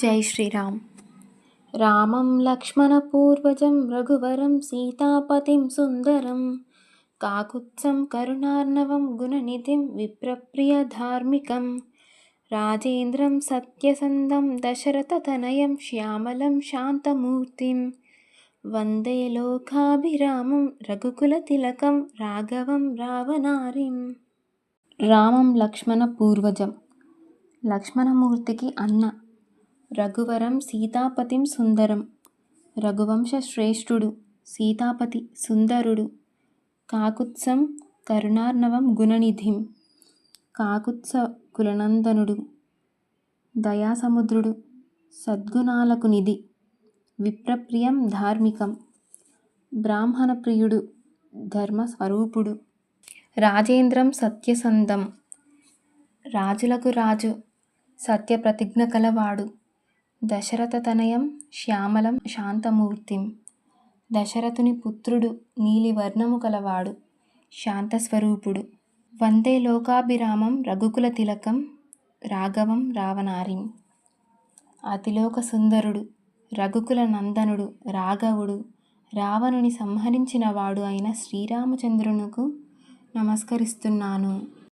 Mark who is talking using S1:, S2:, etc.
S1: జై శ్రీరామ్. రామం లక్ష్మణపూర్వజం రఘువరం సీతాపతిం సుందరం కాకుత్సం కరుణార్ణవం గుణనిధిం విప్రప్రియధార్మికం రాజేంద్రం సత్యసంధం దశరథతనయం శ్యామలం శాంతమూర్తిం వందే లోకాభిరామం రఘుకులతిలకం రాఘవం రావణారిం. రామం లక్ష్మణ పూర్వజం. లక్ష్మణమూర్తికి అన్న. రఘువరం సీతాపతిం సుందరం. రఘువంశ శ్రేష్ఠుడు సీతాపతి సుందరుడు. కాకుత్సం కరుణార్ణవం గుణనిధిం. కాకుత్స కులనందనుడు. దయాసముద్రుడు సద్గుణాలకు నిధి. విప్రప్రియం ధార్మికం. బ్రాహ్మణ ప్రియుడు ధర్మస్వరూపుడు. రాజేంద్రం సత్యసంధం. రాజులకు రాజు సత్యప్రతిజ్ఞ కలవాడు. దశరథ తనయం శ్యామలం శాంతమూర్తిం. దశరథుని పుత్రుడు నీలివర్ణము కలవాడు శాంతస్వరూపుడు. వందే లోకాభిరామం రఘుకుల తిలకం రాఘవం రావణారిం. అతిలోక సుందరుడు రఘుకుల నందనుడు రాఘవుడు రావణుని సంహరించిన వాడు అయిన శ్రీరామచంద్రునకు నమస్కరిస్తున్నాను.